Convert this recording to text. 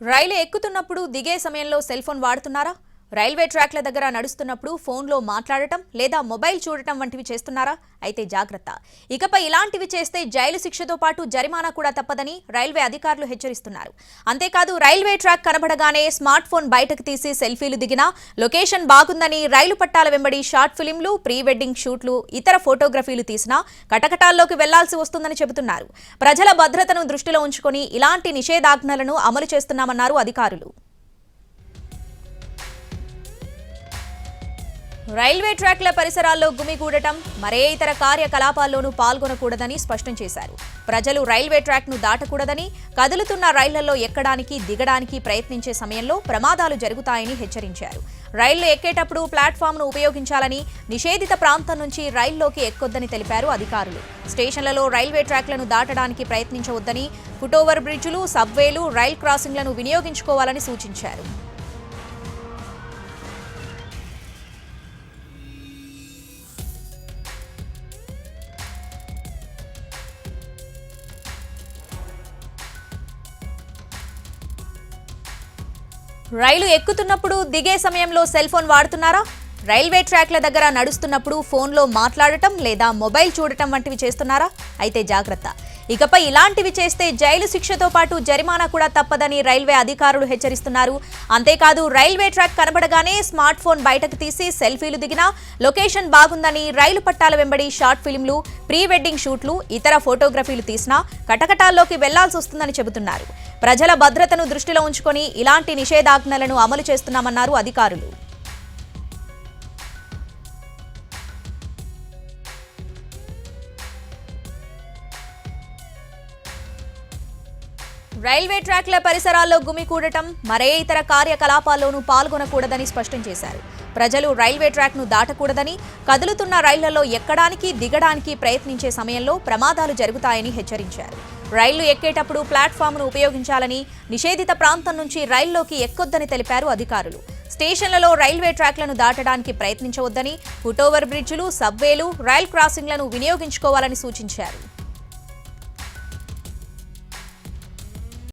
రైలు ఎక్కుతున్నప్పుడు దిగే సమయంలో సెల్ ఫోన్ వాడుతున్నారా? రైల్వే ట్రాక్ల దగ్గర నడుస్తున్నప్పుడు ఫోన్లో మాట్లాడటం లేదా మొబైల్ చూడటం వంటివి చేస్తున్నారా? అయితే జాగ్రత్త. ఇకపై ఇలాంటివి చేస్తే జైలు శిక్షతో పాటు జరిమానా కూడా తప్పదని రైల్వే అధికారులు హెచ్చరిస్తున్నారు. అంతేకాదు రైల్వే ట్రాక్ కనబడగానే స్మార్ట్ ఫోన్ బయటకు తీసి సెల్ఫీలు దిగినా లొకేషన్ బాగుందని రైలు పట్టాల వెంబడి షార్ట్ ఫిలింలు ప్రీ వెడ్డింగ్ షూట్లు ఇతర ఫోటోగ్రఫీలు తీసినా కటకటాల్లోకి వెళ్ళాల్సి వస్తుందని చెబుతున్నారు. ప్రజల భద్రతను దృష్టిలో ఉంచుకొని ఇలాంటి నిషేధాజ్ఞలను అమలు చేస్తున్నామన్నారు అధికారులు. రైల్వే ట్రాక్ల పరిసరాల్లో గుమిగూడటం మరే ఇతర కార్యకలాపాల్లోనూ పాల్గొనకూడదని స్పష్టం చేశారు. ప్రజలు రైల్వే ట్రాక్ను దాటకూడదని కదులుతున్న రైళ్ళలో ఎక్కడానికి దిగడానికి ప్రయత్నించే సమయంలో ప్రమాదాలు జరుగుతాయని హెచ్చరించారు. రైళ్ళు ఎక్కేటప్పుడు ప్లాట్ఫామ్ను ఉపయోగించాలని నిషేధిత ప్రాంతం నుంచి రైల్లోకి ఎక్కొద్దని తెలిపారు అధికారులు. స్టేషన్లలో రైల్వే ట్రాక్లను దాటడానికి ప్రయత్నించవద్దని ఫుటోవర్ బ్రిడ్జులు సబ్వేలు రైల్ క్రాసింగ్లను వినియోగించుకోవాలని సూచించారు. రైలు ఎక్కుతున్నప్పుడు దిగే సమయంలో సెల్ ఫోన్ వాడుతున్నారా? రైల్వే ట్రాక్ల దగ్గర నడుస్తున్నప్పుడు ఫోన్లో మాట్లాడటం లేదా మొబైల్ చూడటం వంటివి చేస్తున్నారా? అయితే జాగ్రత్త. ఇకపై ఇలాంటివి చేస్తే జైలు శిక్షతో పాటు జరిమానా కూడా తప్పదని రైల్వే అధికారులు హెచ్చరిస్తున్నారు. అంతేకాదు రైల్వే ట్రాక్ కనబడగానే స్మార్ట్ ఫోన్ బయటకు తీసి సెల్ఫీలు దిగినా లొకేషన్ బాగుందని రైలు పట్టాల వెంబడి షార్ట్ ఫిల్మ్లు ప్రీ వెడ్డింగ్ షూట్లు ఇతర ఫోటోగ్రఫీలు తీసినా కటకటాల్లోకి వెళ్ళాల్సి వస్తుందని చెబుతున్నారు. ప్రజల భద్రతను దృష్టిలో ఉంచుకొని ఇలాంటి నిషేధాజ్ఞలను అమలు చేస్తున్నామన్నారు అధికారులు. రైల్వే ట్రాక్ల పరిసరాల్లో గుమికూడటం మరే ఇతర కార్యకలాపాల్లోనూ పాల్గొనకూడదని స్పష్టం చేశారు. ప్రజలు రైల్వే ట్రాక్ను దాటకూడదని కదులుతున్న రైళ్ళలో ఎక్కడానికి దిగడానికి ప్రయత్నించే సమయంలో ప్రమాదాలు జరుగుతాయని హెచ్చరించారు. రైళ్ళు ఎక్కేటప్పుడు ప్లాట్ఫామ్ను ఉపయోగించాలని నిషేధిత ప్రాంతం నుంచి రైల్లోకి ఎక్కొద్దని తెలిపారు అధికారులు. స్టేషన్లలో రైల్వే ట్రాక్లను దాటడానికి ప్రయత్నించవద్దని ఫుటోవర్ బ్రిడ్జ్లు సబ్వేలు రైల్ క్రాసింగ్లను వినియోగించుకోవాలని సూచించారు.